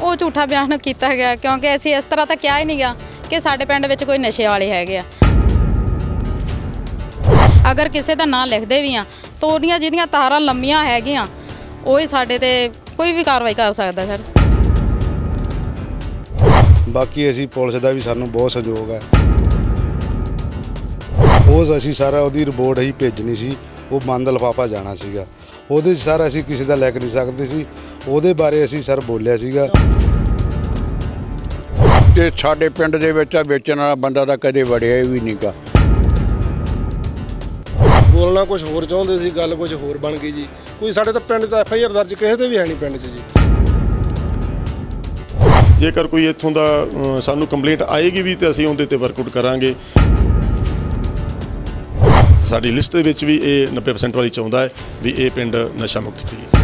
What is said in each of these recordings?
ਉਹ ਝੂਠਾ ਬਿਆਨ ਕੀਤਾ ਗਿਆ ਕਿਉਂਕਿ ਅਸੀਂ ਇਸ ਤਰ੍ਹਾਂ ਤਾਂ ਕਿਹਾ ਹੀ ਨਹੀਂਗਾ ਕਿ ਸਾਡੇ ਪਿੰਡ ਵਿੱਚ ਕੋਈ ਨਸ਼ੇ ਵਾਲੇ ਹੈਗੇ ਆ। ਅਗਰ ਕਿਸੇ ਦਾ ਨਾਂ ਲਿਖਦੇ ਵੀ ਆ, ਤਾਂ ਉਹਦੀਆਂ ਜਿਹਦੀਆਂ ਤਾਰਾਂ ਲੰਮੀਆਂ ਹੈਗੀਆਂ, ਉਹ ਹੀ ਸਾਡੇ ਤੇ ਕੋਈ ਵੀ ਕਾਰਵਾਈ ਕਰ ਸਕਦਾ, ਸਰ। ਬਾਕੀ ਅਸੀਂ ਪੁਲਿਸ ਦਾ ਵੀ ਸਾਨੂੰ ਬਹੁਤ ਸਹਿਯੋਗ ਹੈ। ਉਹ ਅਸੀਂ ਸਾਰਾ ਉਹਦੀ ਰਿਪੋਰਟ ਹੀ ਭੇਜਣੀ ਸੀ, ਉਹ ਬੰਦ ਲਫਾਫਾ ਜਾਣਾ ਸੀਗਾ। ਉਹਦੇ 'ਚ ਸਰ ਅਸੀਂ ਕਿਸੇ ਦਾ ਲਿਖ ਨਹੀਂ ਸਕਦੇ ਸੀ। ਉਹਦੇ ਬਾਰੇ ਅਸੀਂ ਸਰ ਬੋਲਿਆ ਸੀਗਾ। ਤੇ ਸਾਡੇ ਪਿੰਡ ਦੇ ਵਿੱਚ ਆ ਵੇਚਣ ਵਾਲਾ ਬੰਦਾ ਤਾਂ ਕਦੇ ਵੜਿਆ ਵੀ ਨਹੀਂਗਾ ਬੋਲਣਾ ਕੁਝ ਹੋਰ ਚਾਹੁੰਦੇ ਸੀ ਗੱਲ ਕੁਝ ਹੋਰ ਬਣ ਗਈ ਜੀ। ਕੋਈ ਸਾਡੇ ਤਾਂ ਪਿੰਡ 'ਚ ਐਫ ਆਈ ਆਰ ਦਰਜ ਕਿਸੇ ਤੇ ਵੀ ਹੈ ਨਹੀਂ ਪਿੰਡ 'ਚ ਜੀ। ਜੇਕਰ ਕੋਈ ਇੱਥੋਂ ਦਾ ਅ, ਸਾਨੂੰ ਕੰਪਲੇਂਟ ਆਏਗੀ ਵੀ ਤੇ ਅਸੀਂ ਉਹਦੇ ਤੇ ਵਰਕਆਊਟ ਕਰਾਂਗੇ। ਸਾਡੀ ਲਿਸਟ ਦੇ ਵਿੱਚ ਵੀ ਇਹ 90% ਵਾਲੀ ਚਾਹੁੰਦਾ ਹੈ ਵੀ ਇਹ ਪਿੰਡ ਨਸ਼ਾ ਮੁਕਤ ਹੈ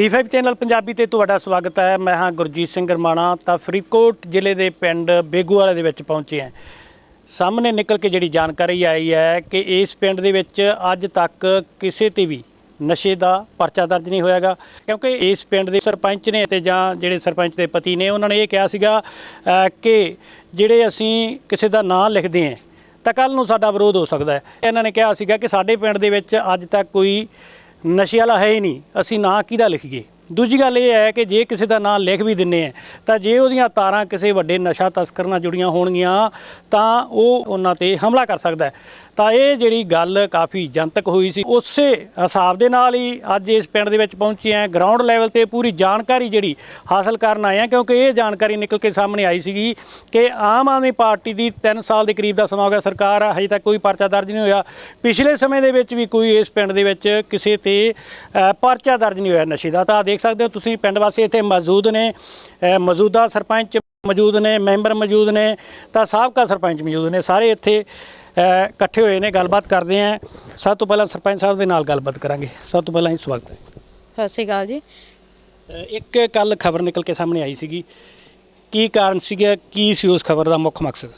D5 ਚੈਨਲ ਪੰਜਾਬੀ ਤੇ ਤੁਹਾਡਾ ਸਵਾਗਤ ਹੈ। ਮੈਂ ਹਾਂ ਗੁਰਜੀਤ ਸਿੰਘ ਗਰਮਾਣਾ, ਤਾਂ ਫਰੀਦਕੋਟ ਜ਼ਿਲ੍ਹੇ ਦੇ ਪਿੰਡ ਬੇਗੂਵਾਲਾ ਦੇ ਵਿੱਚ ਪਹੁੰਚੇ ਹਾਂ। ਸਾਹਮਣੇ ਨਿਕਲ ਕੇ ਜਿਹੜੀ ਜਾਣਕਾਰੀ ਆਈ ਹੈ ਕਿ ਇਸ ਪਿੰਡ ਦੇ ਵਿੱਚ ਅੱਜ ਤੱਕ ਕਿਸੇ ਤੇ ਵੀ ਨਸ਼ੇ ਦਾ ਪਰਚਾ ਦਰਜ ਨਹੀਂ ਹੋਇਆਗਾ। ਕਿਉਂਕਿ ਇਸ ਪਿੰਡ ਦੇ ਸਰਪੰਚ ਨੇ ਤੇ ਜਾਂ ਜਿਹੜੇ ਸਰਪੰਚ ਦੇ ਪਤੀ ਨੇ, ਉਹਨਾਂ ਨੇ ਇਹ ਕਿਹਾ ਸੀਗਾ ਕਿ ਜਿਹੜੇ ਅਸੀਂ ਕਿਸੇ ਦਾ ਨਾਂ ਲਿਖਦੇ ਹਾਂ, ਤਾਂ ਕੱਲ ਨੂੰ ਸਾਡਾ ਵਿਰੋਧ ਹੋ ਸਕਦਾ ਹੈ। ਇਹਨਾਂ ਨੇ ਕਿਹਾ ਸੀਗਾ ਕਿ ਸਾਡੇ ਪਿੰਡ ਦੇ ਵਿੱਚ ਅੱਜ ਤੱਕ ਕੋਈ ਨਸ਼ੇ ਵਾਲਾ ਹੈ ਹੀ ਨਹੀਂ। ਅਸੀਂ ਨਾਂ ਕਿਹਦਾ ਲਿਖੀਏ? ਦੂਜੀ ਗੱਲ ਇਹ ਹੈ ਕਿ ਜੇ ਕਿਸੇ ਦਾ ਨਾਂ ਲਿਖ ਵੀ ਦਿੰਨੇ ਆ, ਤਾਂ ਜੇ ਉਹਦੀਆਂ ਤਾਰਾਂ ਕਿਸੇ ਵੱਡੇ ਨਸ਼ਾ ਤਸਕਰ ਨਾਲ ਜੁੜੀਆਂ ਹੋਣਗੀਆਂ, ਤਾਂ ਉਹ ਉਹਨਾਂ ਤੇ ਹਮਲਾ ਕਰ ਸਕਦਾ ਹੈ। ਤਾਂ ਇਹ ਜਿਹੜੀ ਗੱਲ ਕਾਫੀ ਜਨਤਕ ਹੋਈ ਸੀ। ਉਸੇ ਹਿਸਾਬ ਦੇ ਨਾਲ ਹੀ ਅੱਜ ਇਸ ਪਿੰਡ ਦੇ ਵਿੱਚ ਪਹੁੰਚੇ ਆ ਗਰਾਊਂਡ ਲੈਵਲ ਤੇ ਪੂਰੀ ਜਾਣਕਾਰੀ ਜਿਹੜੀ ਹਾਸਲ ਕਰਨ ਆਏ ਆ ਕਿਉਂਕਿ ਇਹ ਜਾਣਕਾਰੀ ਨਿਕਲ ਕੇ ਸਾਹਮਣੇ ਆਈ ਸੀਗੀ ਕਿ ਆਮ ਆਦਮੀ ਪਾਰਟੀ ਦੀ 3 ਸਾਲ ਦੇ ਕਰੀਬ ਦਾ ਸਮਾਂ ਹੋ ਗਿਆ। ਸਰਕਾਰ ਆ ਹਜੇ ਤੱਕ ਕੋਈ ਪਰਚਾ ਦਰਜ ਨਹੀਂ ਹੋਇਆ। ਪਿਛਲੇ ਸਮੇਂ ਦੇ ਵਿੱਚ ਵੀ ਕੋਈ ਇਸ ਪਿੰਡ ਦੇ ਵਿੱਚ ਕਿਸੇ ਤੇ ਪਰਚਾ ਦਰਜ ਨਹੀਂ ਹੋਇਆ ਨਸ਼ੇ ਦਾ। ਤਾਂ ਦੇਖ ਸਕਦੇ ਹੋ ਤੁਸੀਂ, ਪਿੰਡ ਵਾਸੀ ਇੱਥੇ ਮੌਜੂਦ ਨੇ। ਮੌਜੂਦਾ ਸਰਪੰਚ ਮੌਜੂਦ ਨੇ, ਮੈਂਬਰ ਮੌਜੂਦ ਨੇ, ਤਾਂ ਸਾਬਕਾ ਸਰਪੰਚ ਮੌਜੂਦ ਨੇ। ਸਾਰੇ ਇੱਥੇ ਇਕੱਠੇ ਹੋਏ ਨੇ ਗੱਲਬਾਤ ਕਰਦੇ ਆਂ। ਸਭ ਤੋਂ ਪਹਿਲਾਂ ਸਰਪੰਚ ਸਾਹਿਬ ਦੇ ਨਾਲ ਗੱਲਬਾਤ ਕਰਾਂਗੇ। ਸਭ ਤੋਂ ਪਹਿਲਾਂ ਹੀ ਸਵਾਗਤ ਹੈ। ਸਤਿ ਸ਼੍ਰੀ ਅਕਾਲ ਜੀ। ਇੱਕ ਕੱਲ ਖਬਰ ਨਿਕਲ ਕੇ ਸਾਹਮਣੇ ਆਈ ਸੀਗੀ। ਕੀ ਕਾਰਨ ਸੀਗਾ? ਕੀ ਸੀ ਉਸ ਖਬਰ ਦਾ ਮੁੱਖ ਮਕਸਦ?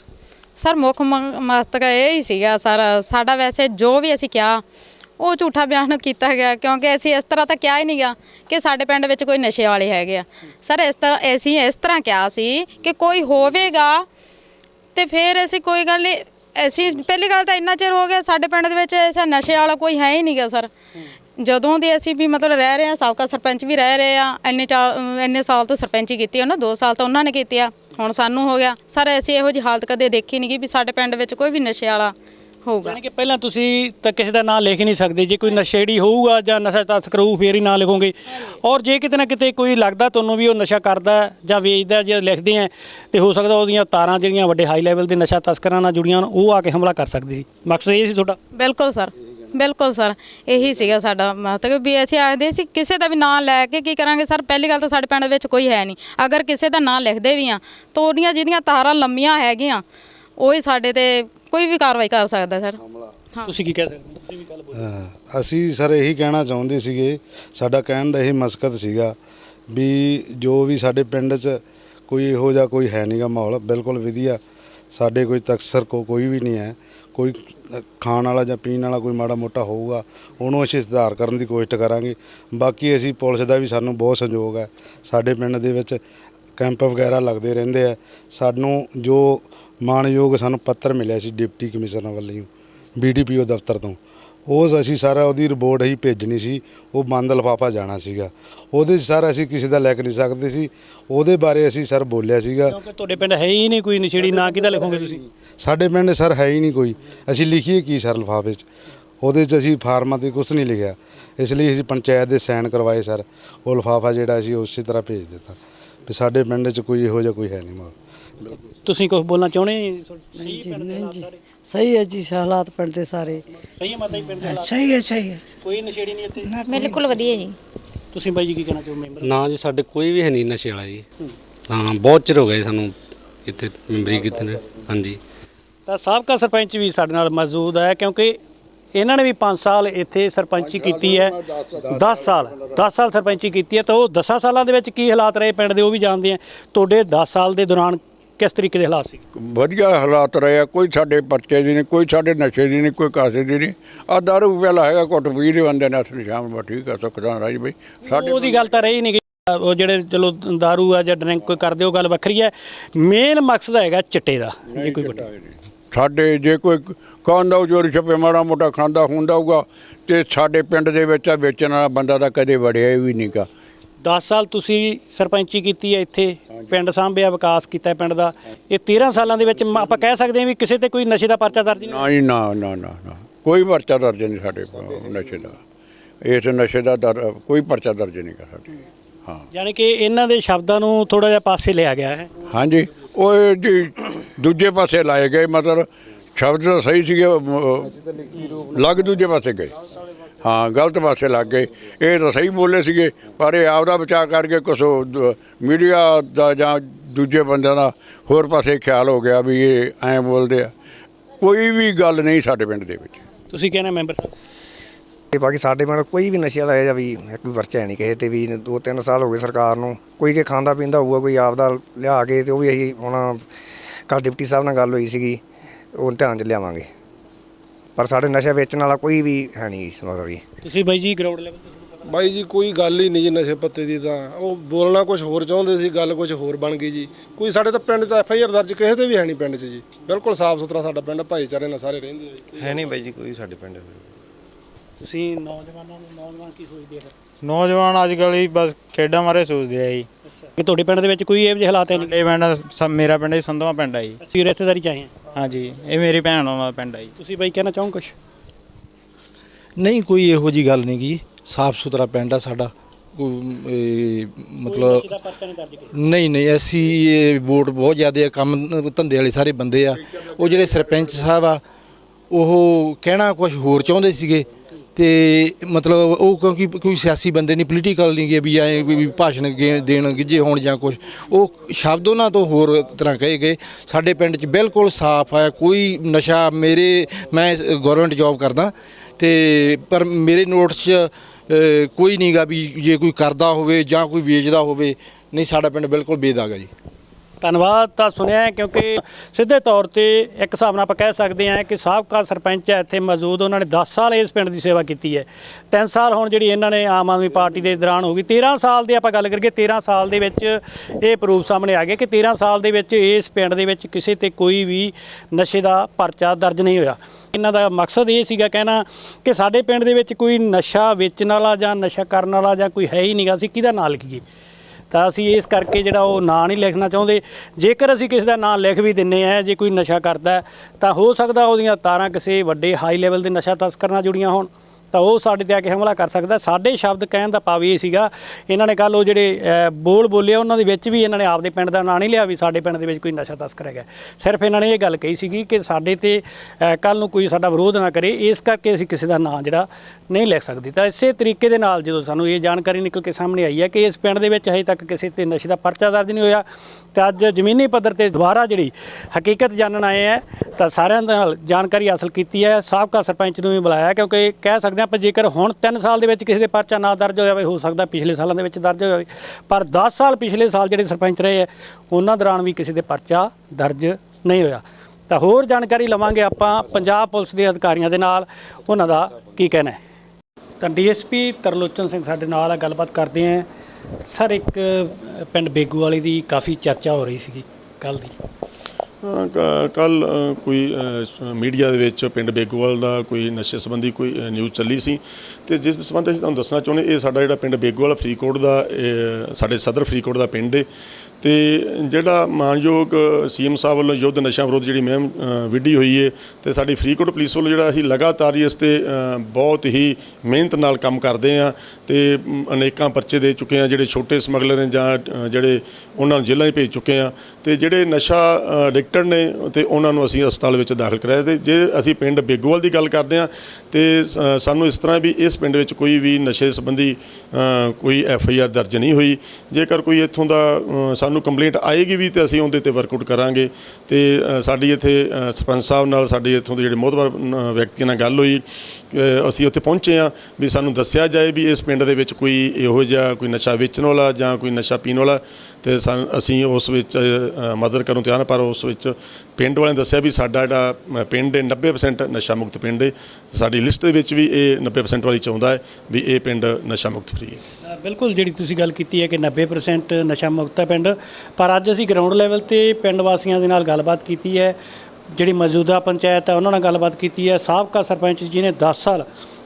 ਸਰ ਮੁੱਖ ਮ- ਮਸਤਕ ਇਹ ਹੀ ਸੀਗਾ ਸਾਰਾ ਸਾਡਾ ਵੈਸੇ ਜੋ ਵੀ ਅਸੀਂ ਕਿਹਾ ਉਹ ਝੂਠਾ ਬਿਆਨ ਕੀਤਾ ਗਿਆ ਕਿਉਂਕਿ ਅਸੀਂ ਇਸ ਤਰ੍ਹਾਂ ਤਾਂ ਕਿਹਾ ਹੀ ਨਹੀਂਗਾ ਕਿ ਸਾਡੇ ਪਿੰਡ ਵਿੱਚ ਕੋਈ ਨਸ਼ੇ ਵਾਲੇ ਹੈਗੇ ਆ। ਸਰ ਇਸ ਤਰ੍ਹਾਂ ਅਸੀਂ ਇਸ ਤਰ੍ਹਾਂ ਕਿਹਾ ਸੀ ਕਿ ਕੋਈ ਹੋਵੇਗਾ ਤੇ ਫਿਰ ਅਸੀਂ ਕੋਈ ਗੱਲ ਨਹੀਂ ਅਸੀਂ ਪਹਿਲੀ ਗੱਲ ਤਾਂ ਇੰਨਾ ਚਿਰ ਹੋ ਗਿਆ ਸਾਡੇ ਪਿੰਡ ਦੇ ਵਿੱਚ ਐਸਾ ਨਸ਼ੇ ਵਾਲਾ ਕੋਈ ਹੈ ਹੀ ਨਹੀਂਗਾ ਸਰ। ਜਦੋਂ ਦੇ ਅਸੀਂ ਵੀ ਮਤਲਬ ਰਹਿ ਰਹੇ ਆ ਸਾਬਕਾ ਸਰਪੰਚ ਵੀ ਰਹਿ ਰਹੇ ਆ, ਇੰਨੇ ਚਾ- ਇੰਨੇ ਸਾਲ ਤੋਂ ਸਰਪੰਚੀ ਕੀਤੀ ਉਹਨਾਂ 2 ਸਾਲ ਤਾਂ ਉਹਨਾਂ ਨੇ ਕੀਤੀ ਆ, ਹੁਣ ਸਾਨੂੰ ਹੋ ਗਿਆ। ਸਰ ਅਸੀਂ ਇਹੋ ਜਿਹੀ ਹਾਲਤ ਕਦੇ ਦੇਖੀ ਨਹੀਂ ਗੀ ਵੀ ਸਾਡੇ ਪਿੰਡ ਵਿੱਚ ਕੋਈ ਵੀ ਨਸ਼ੇ ਵਾਲਾ ਹੋਊਗਾ। ਯਾਨੀ ਕਿ ਪਹਿਲਾਂ ਤੁਸੀਂ ਤਾਂ ਕਿਸੇ ਦਾ ਨਾਮ ਲਿਖ ਹੀ ਨਹੀਂ ਸਕਦੇ। ਜੇ ਕੋਈ ਨਸ਼ੇੜੀ ਹੋਊਗਾ ਜਾਂ ਨਸ਼ਾ ਤਸਕਰ ਹੋਊ ਫੇਰ ਹੀ ਨਾਂ ਲਿਖੋਗੇ। ਔਰ ਜੇ ਕਿਤੇ ਨਾ ਕਿਤੇ ਕੋਈ ਲੱਗਦਾ ਤੁਹਾਨੂੰ ਵੀ ਉਹ ਨਸ਼ਾ ਕਰਦਾ ਹੈ ਜਾਂ ਵੇਚਦਾ ਹੈ, ਜੇ ਲਿਖਦੇ ਆ ਤੇ ਹੋ ਸਕਦਾ ਉਹਦੀਆਂ ਤਾਰਾਂ ਜਿਹੜੀਆਂ ਵੱਡੇ ਹਾਈ ਲੈਵਲ ਦੇ ਨਸ਼ਾ ਤਸਕਰਾਂ ਨਾਲ ਜੁੜੀਆਂ ਹੋਣ ਉਹ ਆ ਕੇ ਹਮਲਾ ਕਰ ਸਕਦੀ ਸੀ। ਮਕਸਦ ਇਹ ਸੀ ਤੁਹਾਡਾ? ਬਿਲਕੁਲ ਸਰ ਬਿਲਕੁਲ ਸਰ ਇਹੀ ਸੀਗਾ ਸਾਡਾ ਮਤਲਬ ਵੀ ਅਸੀਂ ਆਖਦੇ ਸੀ ਕਿਸੇ ਦਾ ਵੀ ਨਾਂ ਲੈ ਕੇ ਕੀ ਕਰਾਂਗੇ? ਸਰ ਪਹਿਲੀ ਗੱਲ ਤਾਂ ਸਾਡੇ ਪਿੰਡ ਵਿੱਚ ਕੋਈ ਹੈ ਨਹੀਂ। ਅਗਰ ਕਿਸੇ ਦਾ ਨਾਂ ਲਿਖਦੇ ਵੀ ਆ ਤਾਂ ਉਹਦੀਆਂ ਜਿਹਦੀਆਂ ਤਾਰਾਂ ਲੰਮੀਆਂ ਹੈਗੀਆਂ ਉਹ ਹੀ ਸਾਡੇ ਤੇ ਕੋਈ ਵੀ ਕਾਰਵਾਈ ਕਰ ਸਕਦਾ ਸਰ। ਤੁਸੀਂ ਕੀ ਕਹਿ ਸਕਦੇ ਹੋ? ਤੁਸੀਂ ਵੀ ਕੱਲ ਅ, ਅਸੀਂ ਸਰ ਇਹੀ ਕਹਿਣਾ ਚਾਹੁੰਦੇ ਸੀਗੇ ਸਾਡਾ ਕਹਿਣ ਦਾ ਇਹ ਮਕਸਦ ਸੀਗਾ ਵੀ ਜੋ ਵੀ ਸਾਡੇ ਪਿੰਡ 'ਚ ਕੋਈ ਇਹੋ ਜਿਹਾ ਕੋਈ ਹੈ ਨਹੀਂਗਾ ਮਾਹੌਲ ਬਿਲਕੁਲ ਵਧੀਆ। ਸਾਡੇ ਕੋਈ ਤਕਸਰ ਕੋ ਕੋਈ ਵੀ ਨਹੀਂ ਹੈ। ਕੋਈ ਖਾਣ ਵਾਲਾ ਜਾਂ ਪੀਣ ਵਾਲਾ ਕੋਈ ਮਾੜਾ ਮੋਟਾ ਹੋਊਗਾ ਉਹਨੂੰ ਅਸੀਂ ਸੁਧਾਰ ਕਰਨ ਦੀ ਕੋਸ਼ਿਸ਼ ਕਰਾਂਗੇ। ਬਾਕੀ ਅਸੀਂ ਪੁਲਿਸ ਦਾ ਵੀ ਸਾਨੂੰ ਬਹੁਤ ਸਹਿਯੋਗ ਹੈ। ਸਾਡੇ ਪਿੰਡ ਦੇ ਵਿੱਚ ਕੈਂਪ ਵਗੈਰਾ ਲੱਗਦੇ ਰਹਿੰਦੇ ਆ। ਸਾਨੂੰ ਜੋ ਮਾਣਯੋਗ ਸਾਨੂੰ ਪੱਤਰ ਮਿਲਿਆ ਸੀ ਡਿਪਟੀ ਕਮਿਸ਼ਨਰ ਵੱਲੋਂ ਬੀਡੀਪੀਓ ਦਫ਼ਤਰ ਤੋਂ। ਉਹ ਅਸੀਂ ਸਾਰਾ ਉਹਦੀ ਰਿਪੋਰਟ ਹੀ ਭੇਜਣੀ ਸੀ ਉਹ ਬੰਦ ਲਫਾਫਾ ਜਾਣਾ ਸੀਗਾ। ਉਹਦੇ ਸਰ ਅਸੀਂ ਕਿਸੇ ਦਾ ਲਿਖ ਨਹੀਂ ਸਕਦੇ ਸੀ ਉਹਦੇ ਬਾਰੇ ਅਸੀਂ ਸਰ ਬੋਲਿਆ ਸੀਗਾ। ਕਿਉਂਕਿ ਤੁਹਾਡੇ ਪਿੰਡ ਹੈ ਹੀ ਨਹੀਂ ਕੋਈ ਨਸ਼ੇੜੀ ਨਾਂ ਕਿਹਦਾ ਲਿਖੋਗੇ ਤੁਸੀਂ? ਸਾਡੇ ਪਿੰਡ ਸਰ ਹੈ ਹੀ ਨਹੀਂ ਕੋਈ। ਅਸੀਂ ਲਿਖੀਏ ਕੀ ਸਰ ਲਿਫਾਫੇ 'ਚ? ਉਹਦੇ 'ਚ ਅਸੀਂ ਫਾਰਮਾਂ ਤੇ ਕੁਝ ਨਹੀਂ ਲਿਖਿਆ। ਇਸ ਲਈ ਅਸੀਂ ਪੰਚਾਇਤ ਦੇ ਸਾਈਨ ਕਰਵਾਏ ਸਰ। ਉਹ ਲਿਫਾਫਾ ਜਿਹੜਾ ਅਸੀਂ ਉਸੇ ਤਰ੍ਹਾਂ ਭੇਜ ਦਿੱਤਾ। ਵੀ ਸਾਡੇ ਪਿੰਡ 'ਚ ਕੋਈ ਇਹੋ ਜਿਹਾ ਕੋਈ ਹੈ ਨਹੀਂ ਮਾਹੌਲ ਤੁਸੀਂ ਕੁਝ ਬੋਲਣਾ ਚਾਹੁੰਦੇ ਹਾਲਾਤ ਸਾਰੇ? ਸਹੀ ਹੈ ਜੀ ਹਾਲਾਤ ਪਿੰਡ ਦੇ ਸਾਰੇ। ਸਹੀ ਹੈ ਮਾਤਾ ਜੀ ਪਿੰਡ ਦੇ ਹਾਲਾਤ? ਸਹੀ ਹੈ ਸਹੀ ਹੈ। ਕੋਈ ਨਸ਼ੇੜੀ ਨਹੀਂ ਇੱਥੇ? ਬਿਲਕੁਲ ਵਧੀਆ ਜੀ। ਤੁਸੀਂ ਬਾਈ ਜੀ ਕੀ ਕਹਿਣਾ ਚਾਹੋ ਮੈਂਬਰ? ਨਾ ਜੀ ਸਾਡੇ ਕੋਈ ਵੀ ਹੈ ਨਹੀਂ ਨਸ਼ੇ ਵਾਲਾ ਜੀ। ਹਾਂ। ਬਹੁਤ ਚਿਰ ਹੋ ਗਿਆ ਜੀ ਸਾਨੂੰ ਇੱਥੇ ਮੈਂਬਰੀ ਕੀਤੇ ਨੇ। ਹਾਂਜੀ। ਤਾਂ ਸਾਬਕਾ ਸਰਪੰਚ ਵੀ ਸਾਡੇ ਨਾਲ ਮੌਜੂਦ ਹੈ ਕਿਉਂਕਿ ਇਹਨਾਂ ਨੇ ਵੀ 5 ਸਾਲ ਇੱਥੇ ਸਰਪੰਚੀ ਕੀਤੀ ਹੈ। 10 ਸਾਲ 10 ਸਾਲ ਸਰਪੰਚੀ ਕੀਤੀ ਹੈ ਤਾਂ ਉਹ 10 ਸਾਲਾਂ ਦੇ ਵਿੱਚ ਕੀ ਹਾਲਾਤ ਰਹੇ ਪਿੰਡ ਦੇ ਉਹ ਵੀ ਜਾਣਦੇ ਆ। ਤੁਹਾਡੇ 10 ਸਾਲ ਦੇ ਦੌਰਾਨ ਕਿਸ ਤਰੀਕੇ ਦੇ ਹਾਲਾਤ ਸੀ? ਵਧੀਆ ਹਾਲਾਤ ਰਹੇ ਆ ਕੋਈ ਸਾਡੇ ਪਰਚੇ ਦੀ ਨਹੀਂ ਕੋਈ ਸਾਡੇ ਨਸ਼ੇ ਦੀ ਨਹੀਂ ਕੋਈ ਕਾਸੇ ਦੀ ਨਹੀਂ। ਆ ਦਾਰੂ ਪਹਿਲਾ ਹੈਗਾ ਘੁੱਟ ਪੀ ਦੇ ਬੰਦੇ ਨੇ ਅਸਲ ਸ਼ਾਮ ਨੂੰ ਠੀਕ ਆ ਸੁਖਦਾਨ ਰਾਜ ਬਈ। ਸਾਡੇ ਉਹਦੀ ਗੱਲ ਤਾਂ ਰਹੀ ਨਹੀਂ ਉਹ ਜਿਹੜੇ ਚਲੋ दारू ਆ ਜਾਂ ਡਰਿੰਕ ਕੋਈ ਕਰਦੇ ਉਹ ਗੱਲ ਵੱਖਰੀ ਹੈ। ਮੇਨ ਮਕਸਦ ਹੈਗਾ ਚਿੱਟੇ ਦਾ ਜੇ ਕੋਈ ਵੱਡਾ। ਸਾਡੇ ਜੇ ਕੋਈ ਖਾਂਦਾ ਉਹ ਚੋਰੀ ਛੱਪੇ ਮਾੜਾ ਮੋਟਾ ਖਾਂਦਾ ਹੁੰਦਾ ਹੋਊਗਾ ਤੇ ਸਾਡੇ ਪਿੰਡ ਦੇ ਵਿੱਚ ਆ ਵੇਚਣ ਵਾਲਾ ਬੰਦਾ ਤਾਂ ਕਦੇ ਵੜਿਆ ਵੀ ਨਹੀਂਗਾ 10 ਸਾਲ ਤੁਸੀਂ ਸਰਪੰਚੀ ਕੀਤੀ ਹੈ ਇੱਥੇ ਪਿੰਡ ਸਾਂਭਿਆ ਵਿਕਾਸ ਕੀਤਾ ਪਿੰਡ ਦਾ। ਇਹ 13 ਸਾਲਾਂ ਦੇ ਵਿੱਚ ਆਪਾਂ ਕਹਿ ਸਕਦੇ ਹਾਂ ਵੀ ਕਿਸੇ ਤੇ ਕੋਈ ਨਸ਼ੇ ਦਾ ਪਰਚਾ ਦਰਜ ਨਹੀਂ ਨਾ ਜੀ ਨਾ ਨਾ ਨਾ ਨਾ। ਕੋਈ ਪਰਚਾ ਦਰਜ ਨਹੀਂ ਸਾਡੇ ਕੋਲ ਨਸ਼ੇ ਦਾ। ਇਸ ਨਸ਼ੇ ਦਾ ਦਰ ਕੋਈ ਪਰਚਾ ਦਰਜ ਨਹੀਂ ਕਰ ਸਾਡੇ ਹਾਂ। ਯਾਨੀ ਕਿ ਇਹਨਾਂ ਦੇ ਸ਼ਬਦਾਂ ਨੂੰ ਥੋੜਾ ਜਿਹਾ ਪਾਸੇ ਲਿਆ ਗਿਆ ਹੈ। ਹਾਂਜੀ। ਉਹ ਇਹ ਜੀ ਦੂਜੇ ਪਾਸੇ ਲਾਏ ਗਏ ਮਤਲਬ ਸ਼ਬਦ ਤਾਂ ਸਹੀ ਸੀਗੇ ਅਮ, ਲੱਗ ਦੂਜੇ ਪਾਸੇ ਗਏ। ਹਾਂ ਗਲਤ ਪਾਸੇ ਲੱਗ ਗਏ। ਇਹ ਤਾਂ ਸਹੀ ਬੋਲੇ ਸੀਗੇ ਪਰ ਇਹ ਆਪਦਾ ਬਚਾਅ ਕਰਕੇ ਦ- ਮੀਡੀਆ ਦਾ ਜਾਂ ਦੂਜੇ ਬੰਦਿਆਂ ਦਾ ਹੋਰ ਪਾਸੇ ਖਿਆਲ ਹੋ ਗਿਆ ਵੀ ਇਹ ਐਂ ਬੋਲਦੇ ਆ। ਕੋਈ ਵੀ ਗੱਲ ਨਹੀਂ ਸਾਡੇ ਪਿੰਡ ਦੇ ਵਿੱਚ। ਤੁਸੀਂ ਕਹਿੰਦੇ ਮੈਂਬਰ ਸਾਹਿਬ? ਤੇ ਬਾਕੀ ਸਾਡੇ ਪਿੰਡ ਕੋਈ ਵੀ ਨਸ਼ੇ ਵਾਲਾ ਜਾਂ ਵੀ ਇੱਕ ਵੀ ਪਰਚਾ ਹੈ ਨਹੀਂ ਕਿਸੇ ਤੇ ਵੀ ਦੋ ਤਿੰਨ ਸਾਲ ਹੋ ਗਏ ਸਰਕਾਰ ਨੂੰ। ਕੋਈ ਕਿ ਖਾਂਦਾ ਪੀਂਦਾ ਹੋਊਗਾ ਕੋਈ ਆਪਦਾ ਲਿਆ ਕੇ ਤੇ ਉਹ ਵੀ ਅਸੀਂ ਹੁਣ ਕੱਲ ਡਿਪਟੀ ਸਾਹਿਬ ਨਾਲ ਗੱਲ ਹੋਈ ਸੀਗੀ ਉਹ ਧਿਆਨ ਚ ਲਿਆਵਾਂਗੇ। ਪਰ ਸਾਡੇ ਨਸ਼ਾ ਵੇਚਣ ਵਾਲਾ ਕੋਈ ਵੀ ਹੈ ਨਹੀਂ ਇਸ ਮਗਰ ਵੀ ਤੁਸੀਂ ਬਾਈ ਜੀ ਗਰਾਊਂਡ ਲੈਵਲ ਤੇ ਬਾਈ ਜੀ ਕੋਈ ਗੱਲ ਹੀ ਨਹੀਂ ਜੀ ਨਸ਼ੇ ਪੱਤੇ ਦੀ ਤਾਂ। ਉਹ ਬੋਲਣਾ ਕੁਝ ਹੋਰ ਚਾਹੁੰਦੇ ਸੀ ਗੱਲ ਕੁਝ ਹੋਰ ਬਣ ਗਈ ਜੀ। ਕੋਈ ਸਾਡੇ ਤਾਂ ਪਿੰਡ 'ਚ ਐਫ ਆਈ ਆਰ ਦਰਜ ਕਿਸੇ ਤੇ ਵੀ ਹੈ ਨਹੀਂ ਪਿੰਡ 'ਚ ਜੀ। ਬਿਲਕੁਲ ਸਾਫ਼ ਸੁਥਰਾ ਸਾਡਾ ਪਿੰਡ ਭਾਈਚਾਰੇ ਨਾਲ ਸਾਰੇ ਰਹਿੰਦੇ ਆ ਜੀ। ਹੈ ਨਹੀਂ ਬਾਈ ਜੀ ਕੋਈ ਸਾਡੇ ਪਿੰਡ ਤੁਸੀਂ ਨੌਜਵਾਨਾਂ ਨੂੰ ਨੌਜਵਾਨ ਕੀ ਸੋਚਦੇ ਆ? ਨੌਜਵਾਨ ਅੱਜ ਕੱਲ੍ਹ ਹੀ ਬਸ ਖੇਡਾਂ ਬਾਰੇ ਸੋਚਦੇ ਆ ਜੀ। ਕਿ ਤੁਹਾਡੇ ਪਿੰਡ ਦੇ ਵਿੱਚ ਕੋਈ ਇਹੋ ਜਿਹੇ ਹਾਲਾਤ ਹੈ ਨਹੀਂ? ਸਾਡੇ ਪਿੰਡ ਸ- ਮੇਰਾ ਪਿੰਡ ਜੀ ਸੰਧਵਾ ਪਿੰਡ ਆ ਜੀ। ਅਸੀਂ ਰਿਸ਼ਤੇਦਾਰੀ ਚ ਆਏ ਹਾਂ। ਹਾਂਜੀ ਇਹ ਮੇਰੀ ਭੈਣ ਉਹਨਾਂ ਦਾ ਪਿੰਡ ਆ ਜੀ। ਤੁਸੀਂ ਬਾਈ ਕਹਿਣਾ ਚਾਹੋ ਕੁਝ ਨਹੀਂ ਕੋਈ ਇਹੋ ਜੀ ਗੱਲ ਨਹੀਂ ਗੀ। ਸਾਫ਼ ਸੁਥਰਾ ਪਿੰਡ ਆ ਸਾਡਾ। ਕੋਈ ਇਹ, ਮਤਲਬ ਪਰਚਾ ਨਹੀਂ ਦਰਜ ਕੀਤਾ? ਨਹੀਂ ਨਹੀਂ ਅਸੀਂ ਇਹ ਵੋਟ ਬਹੁਤ ਜ਼ਿਆਦਾ ਆ ਕੰਮ ਧੰਦੇ ਵਾਲੇ ਸਾਰੇ ਬੰਦੇ ਆ। ਉਹ ਜਿਹੜੇ ਸਰਪੰਚ ਸਾਹਿਬ ਆ ਉਹ ਕਹਿਣਾ ਕੁਝ ਹੋਰ ਚਾਹੁੰਦੇ ਸੀਗੇ। ਤੇ ਮਤਲਬ ਉਹ ਕਿਉਂਕਿ ਕੋਈ ਸਿਆਸੀ ਬੰਦੇ ਨਹੀਂ ਪੋਲੀਟੀਕਲ ਨਹੀਂ ਗਏ ਵੀ ਐ ਵੀ ਭਾਸ਼ਣ ਗੇ- ਦੇਣ ਗਿੱਜੇ ਹੋਣ ਜਾਂ ਕੁਝ ਉਹ ਸ਼ਬਦ ਉਹਨਾਂ ਤੋਂ ਹੋਰ ਤਰ੍ਹਾਂ ਕਹੇ ਗਏ। ਸਾਡੇ ਪਿੰਡ 'ਚ ਬਿਲਕੁਲ ਸਾਫ਼ ਹੈ ਕੋਈ ਨਸ਼ਾ ਮੇਰੇ ਮੈਂ ਗਵਰਨਮੈਂਟ ਜੌਬ ਕਰਦਾ ਤੇ ਪਰ ਮੇਰੇ ਨੋਟਸ 'ਚ ਅ, ਕੋਈ ਨਹੀਂਗਾ ਵੀ ਜੇ ਕੋਈ ਕਰਦਾ ਹੋਵੇ ਜਾਂ ਕੋਈ ਵੇਚਦਾ ਹੋਵੇ ਨਹੀਂ ਸਾਡਾ ਪਿੰਡ ਬਿਲਕੁਲ ਬੇਦਾਗ ਹੈ ਜੀ। ਧੰਨਵਾਦ। ਤਾਂ ਸੁਣਿਆ ਕਿਉਂਕਿ ਸਿੱਧੇ ਤੌਰ ਤੇ ਇੱਕ ਹਿਸਾਬ ਨਾਲ ਆਪਾਂ ਕਹਿ ਸਕਦੇ ਹਾਂ ਕਿ ਸਾਬਕਾ ਸਰਪੰਚ ਹੈ, ਇੱਥੇ ਮੌਜੂਦ, ਉਹਨਾਂ ਨੇ 10 ਸਾਲ ਇਸ ਪਿੰਡ ਦੀ ਸੇਵਾ ਕੀਤੀ ਹੈ। 3 ਸਾਲ ਹੁਣ ਜਿਹੜੀ ਇਹਨਾਂ ਨੇ ਆਮ ਆਦਮੀ ਪਾਰਟੀ ਦੇ ਦੌਰਾਨ ਹੋ ਗਈ। 13 ਸਾਲ ਦੀ ਆਪਾਂ ਗੱਲ ਕਰੀਏ 13 ਸਾਲ ਦੇ ਵਿੱਚ ਇਹ ਪ੍ਰੂਫ ਸਾਹਮਣੇ ਆ ਗਿਆ ਕਿ 13 ਸਾਲ ਦੇ ਵਿੱਚ ਇਸ ਪਿੰਡ ਦੇ ਵਿੱਚ ਕਿਸੇ ਤੇ ਕੋਈ ਵੀ ਨਸ਼ੇ ਦਾ ਪਰਚਾ ਦਰਜ ਨਹੀਂ ਹੋਇਆ। ਇਹਨਾਂ ਦਾ ਮਕਸਦ ਇਹ ਸੀਗਾ ਕਹਿਣਾ ਕਿ ਸਾਡੇ ਪਿੰਡ ਦੇ ਵਿੱਚ ਕੋਈ ਨਸ਼ਾ ਵੇਚਣ ਵਾਲਾ ਜਾਂ ਨਸ਼ਾ ਕਰਨ ਵਾਲਾ ਜਾਂ ਕੋਈ ਹੈ ਹੀ ਨਹੀਂਗਾ ਅਸੀਂ ਕਿਹਦਾ ਨਾਂ ਲਿਖੀਏ? ਤਾਂ ਅਸੀਂ ਇਸ ਕਰਕੇ ਜਿਹੜਾ ਉਹ ਨਾਂ ਨਹੀਂ ਲਿਖਣਾ ਚਾਹੁੰਦੇ। ਜੇਕਰ ਅਸੀਂ ਕਿਸੇ ਦਾ ਨਾਂ ਲਿਖ ਵੀ ਦਿੰਨੇ ਆ, ਜੇ ਕੋਈ ਨਸ਼ਾ ਕਰਦਾ ਤਾਂ ਹੋ ਸਕਦਾ ਉਹਦੀਆਂ ਤਾਰਾਂ ਕਿਸੇ ਵੱਡੇ ਹਾਈ ਲੈਵਲ ਦੇ ਨਸ਼ਾ ਤਸਕਰ ਨਾਲ ਜੁੜੀਆਂ ਹੋਣ। ਤਾਂ ਉਹ ਸਾਡੇ ਤੇ ਆ ਕੇ ਹਮਲਾ ਕਰ ਸਕਦਾ। ਸਾਡੇ ਸ਼ਬਦ ਕਹਿਣ ਦਾ ਭਾਵ ਇਹ ਸੀਗਾ, ਇਹਨਾਂ ਨੇ ਕੱਲ ਉਹ ਜਿਹੜੇ ਬੋਲ ਬੋਲੇ ਉਹਨਾਂ ਦੇ ਵਿੱਚ ਵੀ ਇਹਨਾਂ ਨੇ ਆਪਦੇ ਪਿੰਡ ਦਾ ਨਾਂ ਨਹੀਂ ਲਿਆ ਵੀ ਸਾਡੇ ਪਿੰਡ ਦੇ ਵਿੱਚ ਕੋਈ ਨਸ਼ਾ ਤਸਕਰ ਹੈਗਾ ਸਿਰਫ ਇਹਨਾਂ ਨੇ ਇਹ ਗੱਲ ਕਹੀ ਸੀਗੀ ਕਿ ਸਾਡੇ ਤੇ ਕੱਲ ਨੂੰ ਕੋਈ ਸਾਡਾ ਵਿਰੋਧ ਨਾ ਕਰੇ, ਇਸ ਕਰਕੇ ਅਸੀਂ ਕਿਸੇ ਦਾ ਨਾਂ ਜਿਹੜਾ ਨਹੀਂ ਲੈ ਸਕਦੇ। ਤਾਂ ਇਸੇ ਤਰੀਕੇ ਦੇ ਨਾਲ ਜਦੋਂ ਸਾਨੂੰ ਇਹ ਜਾਣਕਾਰੀ ਨਿਕਲ ਕੇ ਸਾਹਮਣੇ ਆਈ ਹੈ ਕਿ ਇਸ ਪਿੰਡ ਦੇ ਵਿੱਚ ਹਜੇ ਤੱਕ ਕਿਸੇ ਤੇ ਨਸ਼ੇ ਦਾ ਪਰਚਾ ਦਰਜ ਨਹੀਂ ਹੋਇਆ, ਤੇ ਅੱਜ ਜ਼ਮੀਨੀ ਪੱਧਰ ਤੇ ਦੁਬਾਰਾ ਜਿਹੜੀ ਹਕੀਕਤ ਜਾਣਨ ਆਏ ਹੈ, ਤਾਂ ਸਾਰਿਆਂ ਦੇ ਨਾਲ ਜਾਣਕਾਰੀ ਹਾਸਲ ਕੀਤੀ ਹੈ। ਸਾਬਕਾ ਸਰਪੰਚ ਨੂੰ ਵੀ ਬੁਲਾਇਆ, ਕਿਉਂਕਿ ਕਹਿ ਸਕਦੇ ਹਾਂ ਆਪਾਂ ਜੇਕਰ ਹੁਣ 3 ਸਾਲ ਦੇ ਵਿੱਚ ਕਿਸੇ ਦੇ ਪਰਚਾ ਨਾ ਦਰਜ ਹੋਇਆ ਹੋਵੇ, ਹੋ ਸਕਦਾ ਪਿਛਲੇ ਸਾਲਾਂ ਦੇ ਵਿੱਚ ਦਰਜ ਹੋਇਆ ਹੋਵੇ, ਪਰ 10 ਸਾਲ ਪਿਛਲੇ ਸਾਲ ਜਿਹੜੇ ਸਰਪੰਚ ਰਹੇ ਹੈ ਉਹਨਾਂ ਦੌਰਾਨ ਵੀ ਕਿਸੇ ਦੇ ਪਰਚਾ ਦਰਜ ਨਹੀਂ ਹੋਇਆ। ਤਾਂ ਹੋਰ ਜਾਣਕਾਰੀ ਲਵਾਂਗੇ ਆਪਾਂ ਪੰਜਾਬ ਪੁਲਿਸ ਦੇ ਅਧਿਕਾਰੀਆਂ ਦੇ ਨਾਲ। ਉਹਨਾਂ ਦਾ ਕੀ ਕਹਿਣਾ ਹੈ? ਤਾਂ ਡੀਐਸਪੀ ਤਰਲੋਚਨ ਸਿੰਘ ਸਾਡੇ ਨਾਲ ਆ, ਗੱਲਬਾਤ ਕਰਦੇ ਆਂ। ਸਰ, ਇੱਕ ਪਿੰਡ ਬੇਗੂ ਵਾਲੇ ਦੀ ਕਾਫੀ ਚਰਚਾ ਹੋ ਰਹੀ ਸੀਗੀ ਕੱਲ ਦੀ। ਕੱਲ ਕੋਈ ਮੀਡੀਆ ਦੇ ਵਿੱਚ ਪਿੰਡ ਬੇਗੋਵਾਲ ਦਾ ਕੋਈ ਨਸ਼ੇ ਸੰਬੰਧੀ ਕੋਈ ਨਿਊਜ਼ ਚੱਲੀ ਸੀ ਤੇ ਜਿਸ ਸੰਬੰਧ ਅਸੀਂ ਤੁਹਾਨੂੰ ਦੱਸਣਾ ਚਾਹੁੰਦੇ ਇਹ ਸਾਡਾ ਜਿਹੜਾ ਪਿੰਡ ਬੇਗੋਵਾਲ ਫਰੀਕੋਟ ਦਾ ਸਾਡੇ ਸਦਰ ਫਰੀਕੋਟ ਦਾ ਪਿੰਡ ਹੈ ਤੇ ਜਿਹੜਾ ਮਾਨਯੋਗ ਸੀਐਮ ਸਾਹਿਬ ਵੱਲੋਂ ਯੁੱਧ ਨਸ਼ਾ ਵਿਰੋਧ ਜਿਹੜੀ ਮੁਹਿੰਮ ਵਿੱਢੀ ਹੋਈ ਹੈ ਤੇ ਸਾਡੀ ਫਰੀਦਕੋਟ ਪੁਲਿਸ ਵੱਲੋਂ ਜਿਹੜਾ ਅਸੀਂ ਲਗਾਤਾਰ ਇਸ ਤੇ ਬਹੁਤ ਹੀ ਮਿਹਨਤ ਨਾਲ ਕੰਮ ਕਰਦੇ ਆ ਤੇ ਅਨੇਕਾਂ ਪਰਚੇ ਦੇ ਚੁੱਕੇ ਆ ਜਿਹੜੇ ਛੋਟੇ ਸਮਗਲਰ ਨੇ ਜਾਂ ਜਿਹੜੇ ਉਹਨਾਂ ਨੂੰ ਜੇਲ੍ਹਾਂ 'ਚ ਭੇਜ ਚੁੱਕੇ ਆ ਤੇ ਜਿਹੜੇ ਨਸ਼ਾ ਐਡਿਕਟਡ ਨੇ ਤੇ ਉਹਨਾਂ ਨੂੰ ਅਸੀਂ ਹਸਪਤਾਲ ਵਿੱਚ ਦਾਖਲ ਕਰਾਇਆ ਤੇ ਜੇ ਅਸੀਂ ਪਿੰਡ ਬੇਗੋਵਾਲ ਦੀ ਗੱਲ ਕਰਦੇ ਆ ਤੇ ਸਾਨੂੰ ਇਸ ਤਰ੍ਹਾਂ ਵੀ ਇਸ ਪਿੰਡ ਵਿੱਚ ਕੋਈ ਵੀ ਨਸ਼ੇ ਸੰਬੰਧੀ ਕੋਈ ਐਫ ਆਈ ਆਰ ਦਰਜ ਨਹੀਂ ਹੋਈ। ਜੇਕਰ ਕੋਈ ਇੱਥੋਂ ਦਾ ਸਾਨੂੰ ਸਾਨੂੰ ਕੰਪਲੇਂਟ ਆਏਗੀ ਵੀ ਤੇ ਅਸੀਂ ਉਹਦੇ ਤੇ ਵਰਕਆਊਟ ਕਰਾਂਗੇ। ਤੇ ਸਾਡੀ ਇੱਥੇ ਸਰਪੰਚ ਸਾਹਿਬ ਨਾਲ ਸਾਡੇ ਇੱਥੋਂ ਦੇ ਜਿਹੜੇ ਮੋਹਤਬਰ ਅ, ਵਿਅਕਤੀਆਂ ਨਾਲ ਗੱਲ ਹੋਈ। ਅਸੀਂ ਉੱਥੇ ਪਹੁੰਚੇ ਆ ਵੀ ਸਾਨੂੰ ਦੱਸਿਆ ਜਾਏ ਵੀ ਇਸ ਪਿੰਡ ਦੇ ਵਿੱਚ ਕੋਈ ਇਹੋ ਜਿਹਾ ਕੋਈ ਨਸ਼ਾ ਵੇਚਣ ਵਾਲਾ ਜਾਂ ਕੋਈ ਨਸ਼ਾ ਪੀਣ ਵਾਲਾ ਤੇ ਸਾਨੂੰ ਅਸੀਂ ਉਸ ਵਿੱਚ ਮਦਦ ਕਰਨ ਤਿਆਰ ਪਰ ਉਸ ਵਿੱਚ ਪਿੰਡ ਵਾਲਿਆਂ ਨੇ ਦੱਸਿਆ ਵੀ ਸਾਡਾ ਜਿਹੜਾ ਪਿੰਡ ਹੈ 90% ਨਸ਼ਾ ਮੁਕਤ ਪਿੰਡ ਹੈ। ਸਾਡੀ ਲਿਸਟ ਦੇ ਵਿੱਚ ਵੀ ਇਹ 90% ਵਾਲੀ ਚਾਹੁੰਦਾ ਹੈ ਵੀ ਇਹ ਪਿੰਡ ਨਸ਼ਾ ਮੁਕਤ ਫਰੀ ਹੈ। ਬਿਲਕੁਲ ਜਿਹੜੀ ਤੁਸੀਂ ਗੱਲ ਕੀਤੀ ਹੈ ਕਿ 90% ਨਸ਼ਾ ਮੁਕਤ ਹੈ ਪਿੰਡ, ਪਰ ਅੱਜ ਅਸੀਂ ਗਰਾਊਂਡ ਲੈਵਲ ਤੇ ਪਿੰਡ ਵਾਸੀਆਂ ਦੇ ਨਾਲ ਗੱਲਬਾਤ ਕੀਤੀ ਹੈ। ਜਿਹੜੀ ਮੌਜੂਦਾ ਪੰਚਾਇਤ ਹੈ, ਉਹਨਾਂ ਨਾਲ ਗੱਲਬਾਤ ਕੀਤੀ ਹੈ। ਸਾਬਕਾ ਸਰਪੰਚ ਜੀ ਨੇ 10 ਸਾਲ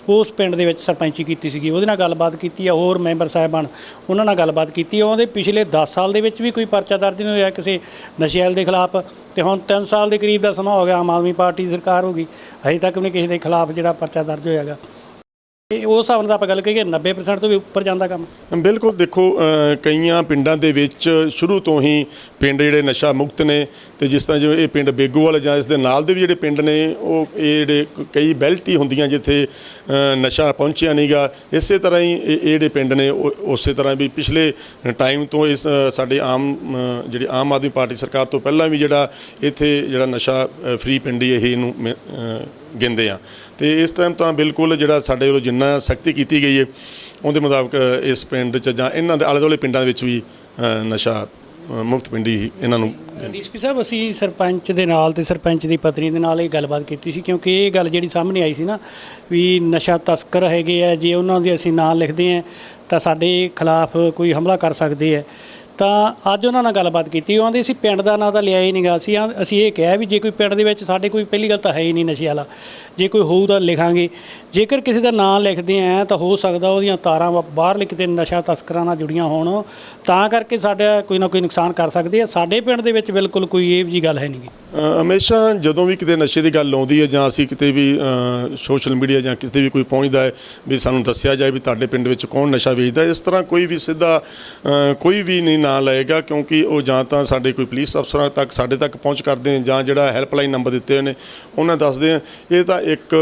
ਉਸ ਪਿੰਡ ਦੇ ਵਿੱਚ ਸਰਪੰਚੀ ਕੀਤੀ ਸੀਗੀ। ਉਹਦੇ ਨਾਲ ਗੱਲਬਾਤ ਕੀਤੀ ਹੈ, ਹੋਰ ਮੈਂਬਰ ਸਾਹਿਬਾਨ ਉਹਨਾਂ ਨਾਲ ਗੱਲਬਾਤ ਕੀਤੀ ਹੈ। ਉਹਦੇ ਪਿਛਲੇ 10 ਸਾਲ ਦੇ ਵਿੱਚ ਵੀ ਕੋਈ ਪਰਚਾ ਦਰਜ ਨਹੀਂ ਹੋਇਆ ਕਿਸੇ ਨਸ਼ੇਲ ਦੇ ਖਿਲਾਫ। ਤੇ ਹੁਣ 3 ਸਾਲ ਦੇ ਕਰੀਬ ਦਾ ਸਮਾਂ ਹੋ ਗਿਆ, ਆਮ ਆਦਮੀ ਪਾਰਟੀ ਦੀ ਸਰਕਾਰ ਹੋ ਗਈ। ਅਜੇ ਤੱਕ ਵੀ ਕਿਸੇ ਦੇ ਖਿਲਾਫ ਜਿਹੜਾ ਪਰਚਾ ਦਰਜ ਹੋਇਆਗਾ। ਇਹ ਉਸ ਹਿਸਾਬ ਨਾਲ ਆਪਾਂ ਗੱਲ ਕਰੀਏ 90% ਤੋਂ ਵੀ ਉੱਪਰ ਜਾਂਦਾ ਕੰਮ। ਬਿਲਕੁਲ ਦੇਖੋ ਕਈਆਂ ਪਿੰਡਾਂ ਦੇ ਵਿੱਚ ਸ਼ੁਰੂ ਤੋਂ ਹੀ ਪਿੰਡ ਜਿਹੜੇ ਨਸ਼ਾ ਮੁਕਤ ਨੇ ਤੇ ਜਿਸ ਤਰ੍ਹਾਂ ਜਿਵੇਂ ਇਹ ਪਿੰਡ ਬੇਗੂਵਾਲ ਜਾਂ ਇਸ ਦੇ ਨਾਲ ਦੇ ਵੀ ਜਿਹੜੇ ਪਿੰਡ ਨੇ ਉਹ ਇਹ ਜਿਹੜੇ ਕਈ ਬੈਲਟ ਹੀ ਹੁੰਦੀਆਂ ਜਿੱਥੇ ਨਸ਼ਾ ਪਹੁੰਚਿਆ ਨਹੀਂਗਾ ਇਸੇ ਤਰ੍ਹਾਂ ਹੀ ਇਹ ਇਹ ਜਿਹੜੇ ਪਿੰਡ ਨੇ ਉਹ ਉਸੇ ਤਰ੍ਹਾਂ ਵੀ ਪਿਛਲੇ ਟਾਈਮ ਤੋਂ ਇਸ ਸਾਡੇ ਆਮ ਜਿਹੜੀ ਆਮ ਆਦਮੀ ਪਾਰਟੀ ਸਰਕਾਰ ਤੋਂ ਪਹਿਲਾਂ ਵੀ ਜਿਹੜਾ ਇੱਥੇ ਜਿਹੜਾ ਨਸ਼ਾ ਫ੍ਰੀ ਪਿੰਡ ਹੀ ਇਹ ਇਹਨੂੰ ਮ- ਅ, ਆ। ਤੇ ਇਸ ਟਾਈਮ ਤਾਂ ਬਿਲਕੁਲ ਜਿਹੜਾ ਸਾਡੇ ਵੱਲੋਂ ਜਿੰਨਾ ਸਖਤੀ ਕੀਤੀ ਗਈ ਹੈ, ਉਹਦੇ ਮੁਤਾਬਕ ਇਸ ਪਿੰਡ 'ਚ ਜਾਂ ਇਹਨਾਂ ਦੇ ਆਲੇ ਦੁਆਲੇ ਪਿੰਡਾਂ ਦੇ ਵਿੱਚ ਵੀ ਨਸ਼ਾ ਮੁਕਤ ਪਿੰਡੀ ਹੀ ਇਹਨਾਂ ਨੂੰ ਡੀਐਸਪੀ ਸਾਹਿਬ, ਅਸੀਂ ਸਰਪੰਚ ਦੇ ਨਾਲ ਤੇ ਸਰਪੰਚ ਦੀ ਪਤਨੀ ਦੇ ਨਾਲ ਇਹ ਗੱਲਬਾਤ ਕੀਤੀ ਸੀ, ਕਿਉਂਕਿ ਇਹ ਗੱਲ ਜਿਹੜੀ ਸਾਹਮਣੇ ਆਈ ਸੀ ਨਾ, ਵੀ ਨਸ਼ਾ ਤਸਕਰ ਹੈਗੇ ਆ, ਜੇ ਉਹਨਾਂ ਦੇ ਅਸੀਂ ਨਾਂ ਲਿਖਦੇ ਆ, ਤਾਂ ਸਾਡੇ ਖਿਲਾਫ ਕੋਈ ਹਮਲਾ ਕਰ ਸਕਦੇ ਆ। ਤਾਂ ਅੱਜ ਉਹਨਾਂ ਨਾਲ ਗੱਲਬਾਤ ਕੀਤੀ। ਉਹ ਆਂਦੇ ਸੀ ਪਿੰਡ ਦਾ ਨਾਂ ਤਾਂ ਲਿਆ ਹੀ ਨਹੀਂਗਾ। ਅਸੀਂ ਆਂ- ਅਸੀਂ ਇਹ ਕਿਹਾ ਵੀ ਜੇ ਕੋਈ ਪਿੰਡ ਦੇ ਵਿੱਚ ਸਾਡੇ ਕੋਈ ਪਹਿਲੀ ਗੱਲ ਤਾਂ ਹੈ ਹੀ ਨਹੀਂ ਨਸ਼ੇ ਵਾਲਾ। ਜੇ ਕੋਈ ਹੋਊ ਤਾਂ ਲਿਖਾਂਗੇ। ਜੇਕਰ ਕਿਸੇ ਦਾ ਨਾਂ ਲਿਖਦੇ ਆ ਤਾਂ ਹੋ ਸਕਦਾ ਉਹਦੀਆਂ ਤਾਰਾਂ ਵਾ- ਬਾਹਰਲੇ ਕਿਤੇ ਨਸ਼ਾ ਤਸਕਰਾਂ ਨਾਲ ਜੁੜੀਆਂ ਹੋਣ। ਤਾਂ ਕਰਕੇ ਸਾਡਾ ਕੋਈ ਨਾ ਕੋਈ ਨੁਕਸਾਨ ਕਰ ਸਕਦੇ ਆ। ਸਾਡੇ ਪਿੰਡ ਦੇ ਵਿੱਚ ਬਿਲਕੁਲ ਕੋਈ ਇਹ ਜੀ ਗੱਲ ਹੈ ਨਹੀਂਗੀ। ਅ, ਹਮੇਸ਼ਾ ਜਦੋਂ ਵੀ ਕਿਤੇ ਨਸ਼ੇ ਦੀ ਗੱਲ ਆਉਂਦੀ ਹੈ ਜਾਂ ਅਸੀਂ ਕਿਤੇ ਵੀ ਸੋਸ਼ਲ ਮੀਡੀਆ ਜਾਂ ਕਿਤੇ ਵੀ ਕੋਈ ਪਹੁੰਚਦਾ ਹੈ ਵੀ ਸਾਨੂੰ ਦੱਸਿਆ ਜਾਏ ਵੀ ਤੁਹਾਡੇ ਪਿੰਡ ਵਿੱਚ ਕੌਣ ਨਸ਼ਾ ਵੇਚਦਾ ਇਸ ਤਰ੍ਹਾਂ ਕੋਈ ਵੀ ਸਿੱਧਾ ਕੋਈ ਵੀ ਨਹੀਂ ਨਾਂ ਲਏਗਾ ਕਿਉਂਕਿ ਉਹ ਜਾਂ ਤਾਂ ਸਾਡੇ ਕੋਈ ਪੁਲਿਸ ਅਫਸਰਾਂ ਤੱਕ ਸਾਡੇ ਤੱਕ ਪਹੁੰਚ ਕਰਦੇ ਨੇ ਜਾਂ ਜਿਹੜਾ ਹੈਲਪਲਾਈਨ ਨੰਬਰ ਦਿੱਤੇ ਹੋਏ ਨੇ ਉਹਨਾਂ ਦੱਸਦੇ ਆ। ਇਹ ਤਾਂ ਇੱਕ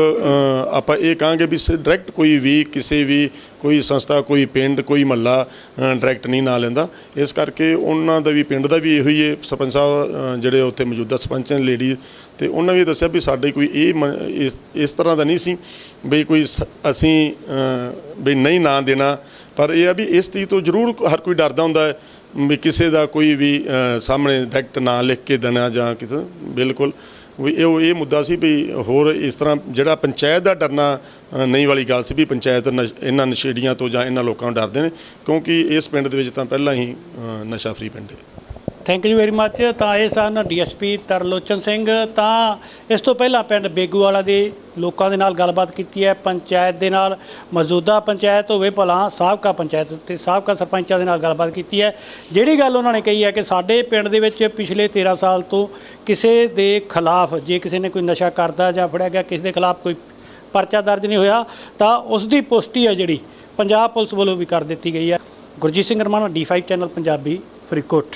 ਆਪਾਂ ਇਹ ਕਹਾਂਗੇ ਵੀ ਡਾਇਰੈਕਟ ਕੋਈ ਵੀ ਕਿਸੇ ਵੀ ਕੋਈ ਸੰਸਥਾ ਕੋਈ ਪਿੰਡ ਕੋਈ ਮਹੱਲਾ ਡਾਇਰੈਕਟ ਨਹੀਂ ਨਾਂ ਲੈਂਦਾ। ਇਸ ਕਰਕੇ ਉਹਨਾਂ ਦਾ ਵੀ ਪਿੰਡ ਦਾ ਵੀ ਇਹੋ ਹੀ ਹੈ। ਸਰਪੰਚ ਸਾਹਿਬ ਜਿਹੜੇ ਉੱਥੇ ਮੌਜੂਦਾ ਸਰਪੰਚ ਨੇ ਲੇਡੀ ਤੇ ਉਹਨਾਂ ਵੀ ਦੱਸਿਆ ਵੀ ਸਾਡੇ ਕੋਈ ਇਹ ਮ- ਇਸ ਤਰ੍ਹਾਂ ਦਾ ਨਹੀਂ ਸੀ ਵੀ ਕੋਈ ਸ- ਅਸੀਂ ਅ, ਵੀ ਨਹੀਂ ਨਾਂ ਦੇਣਾ। ਪਰ ਇਹ ਆ ਵੀ ਇਸ ਚੀਜ਼ ਤੋਂ ਜ਼ਰੂਰ ਹਰ ਕੋਈ ਡਰਦਾ ਹੁੰਦਾ ਹੈ। ਵੀ ਕਿਸੇ ਦਾ ਕੋਈ ਵੀ ਸਾਹਮਣੇ ਡਾਇਰੈਕਟ ਨਾਂ ਲਿਖ ਕੇ ਦੇਣਾ ਜਾਂ ਕਿਤੇ, ਬਿਲਕੁਲ। ਵੀ ਇਹ ਉਹ ਇਹ ਮੁੱਦਾ ਸੀ ਵੀ ਹੋਰ ਇਸ ਤਰ੍ਹਾਂ ਜਿਹੜਾ ਪੰਚਾਇਤ ਦਾ ਡਰਨਾ ਨਹੀਂ ਵਾਲੀ ਗੱਲ ਸੀ ਵੀ ਪੰਚਾਇਤ ਨਸ਼- ਇਹਨਾਂ ਨਸ਼ੇੜੀਆਂ ਤੋਂ ਜਾਂ ਇਹਨਾਂ ਲੋਕਾਂ ਨੂੰ ਡਰਦੇ ਨੇ, ਕਿਉਂਕਿ ਇਸ ਪਿੰਡ ਦੇ ਵਿੱਚ ਤਾਂ ਪਹਿਲਾਂ ਹੀ ਨਸ਼ਾ ਫਰੀ ਪਿੰਡ ਹੈ। ਥੈਂਕ ਯੂ ਵੈਰੀ ਮੱਚ ਤਾਂ ਇਹ ਸਨ ਡੀਐਸਪੀ ਤਰਲੋਚਨ ਸਿੰਘ। ਤਾਂ ਇਸ ਤੋਂ ਪਹਿਲਾਂ ਪਿੰਡ ਬੇਗੂਵਾਲਾ ਦੇ ਲੋਕਾਂ ਦੇ ਨਾਲ ਗੱਲਬਾਤ ਕੀਤੀ ਹੈ। ਪੰਚਾਇਤ ਦੇ ਨਾਲ ਮੌਜੂਦਾ ਪੰਚਾਇਤ ਹੋਵੇ, ਭਲਾ ਸਾਬਕਾ ਪੰਚਾਇਤ ਤੇ ਸਾਬਕਾ ਸਰਪੰਚਾਂ ਦੇ ਨਾਲ ਗੱਲਬਾਤ ਕੀਤੀ ਹੈ। ਜਿਹੜੀ ਗੱਲ ਉਹਨਾਂ ਨੇ ਕਹੀ ਹੈ ਕਿ ਸਾਡੇ ਪਿੰਡ ਦੇ ਵਿੱਚ ਪਿਛਲੇ 13 ਸਾਲ ਤੋਂ ਕਿਸੇ ਦੇ ਖਿਲਾਫ ਜੇ ਕਿਸੇ ਨੇ ਕੋਈ ਨਸ਼ਾ ਕਰਦਾ ਜਾਂ ਫੜਿਆ ਗਿਆ, ਕਿਸੇ ਦੇ ਖਿਲਾਫ ਕੋਈ ਪਰਚਾ ਦਰਜ ਨਹੀਂ ਹੋਇਆ, ਤਾਂ ਉਸ ਦੀ ਪੁਸ਼ਟੀ ਹੈ ਜਿਹੜੀ ਪੰਜਾਬ ਪੁਲਿਸ ਵੱਲੋਂ ਵੀ ਕਰ ਦਿੱਤੀ ਗਈ ਹੈ। Gurjeet Singh Ramana D five channel Punjabi Faridkot.